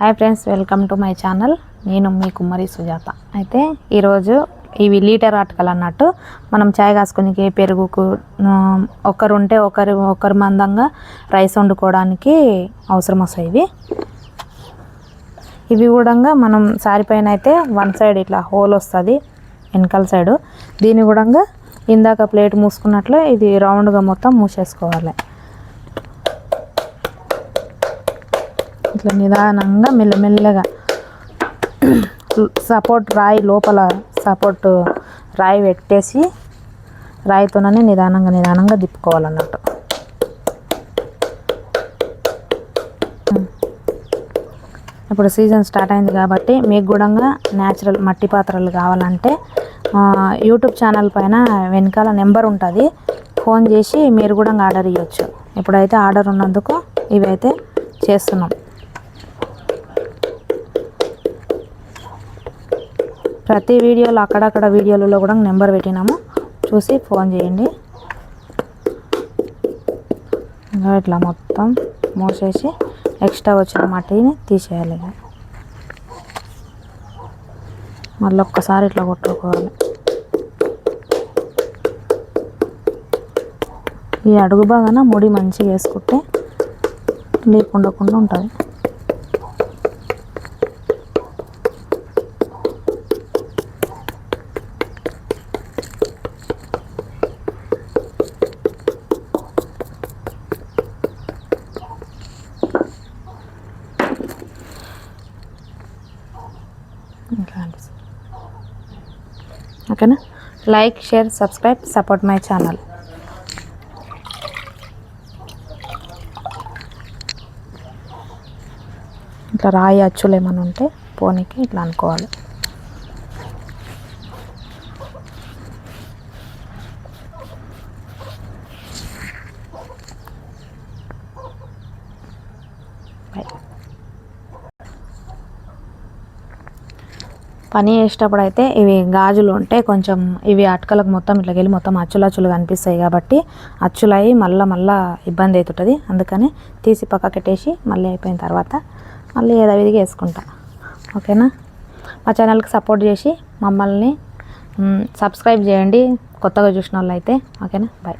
Hi friends welcome to my channel నేను మీ కుమ్మరి సుజాత. అయితే ఈరోజు ఇవి లీటర్ అటకలు అన్నట్టు మనం చాయ్ కాసుకొని పెరుగుకు ఒకరు ఉంటే ఒకరు ఒకరు మందంగా రైస్ వండుకోవడానికి అవసరం వస్తాయి ఇవి. ఇవి కూడా మనం సారీ పైన అయితే వన్ సైడ్ ఇట్లా హోల్ వస్తుంది వెనకాల సైడు. దీన్ని కూడా ఇందాక ప్లేట్ మూసుకున్నట్లు ఇది రౌండ్గా మొత్తం మూసేసుకోవాలి. ఇట్లా నిదానంగా మెల్లమెల్లగా సపోర్ట్ రాయి లోపల సపోర్ట్ రాయి పెట్టేసి రాయితోనే నిదానంగా నిదానంగా తిప్పుకోవాలన్నట్టు ఇప్పుడు సీజన్ స్టార్ట్ అయింది కాబట్టి మీకు కూడా న్యాచురల్ మట్టి పాత్రలు కావాలంటే యూట్యూబ్ ఛానల్ పైన వెనకాల నెంబర్ ఉంటుంది. ఫోన్ చేసి మీరు కూడా ఆర్డర్ ఇవ్వచ్చు ఇప్పుడైతే ఆర్డర్ ఉన్నందుకు ఇవైతే చేస్తున్నాం. ప్రతి వీడియోలో అక్కడక్కడ వీడియోలలో కూడా నెంబర్ పెట్టినాము. చూసి ఫోన్ చేయండి. ఇంకా ఇట్లా మొత్తం మూసేసి ఎక్స్ట్రా వచ్చిన మట్టిని తీసేయాలి మళ్ళీ ఒక్కసారి ఇట్లా కొట్టుకోవాలి. ఈ అడుగు బాగాన ముడి మంచిగా వేసుకుంటే లీక్ ఉండకుండా ఉంటుంది. ఓకేనా? Like share subscribe support my channel ఇట్లా రాయి అచ్చులు ఏమైనా ఉంటే పోనీకి ఇట్లా అనుకోవాలి. Bye. పని చేసేటప్పుడు అయితే ఇవి గాజులు ఉంటే కొంచెం ఇవి అటుకలకు మొత్తం ఇట్లా వెళ్ళి మొత్తం అచ్చులు అచ్చులు కనిపిస్తాయి కాబట్టి అచ్చులయ్యి మళ్ళీ మళ్ళీ ఇబ్బంది అవుతుంటుంది అందుకని తీసి పక్కకెట్టేసి మళ్ళీ అయిపోయిన తర్వాత మళ్ళీ యథావిధిగా వేసుకుంటా. ఓకేనా? మా ఛానల్కి సపోర్ట్ చేసి మమ్మల్ని సబ్స్క్రైబ్ చేయండి. కొత్తగా చూసిన వాళ్ళు అయితే ఓకేనా? బాయ్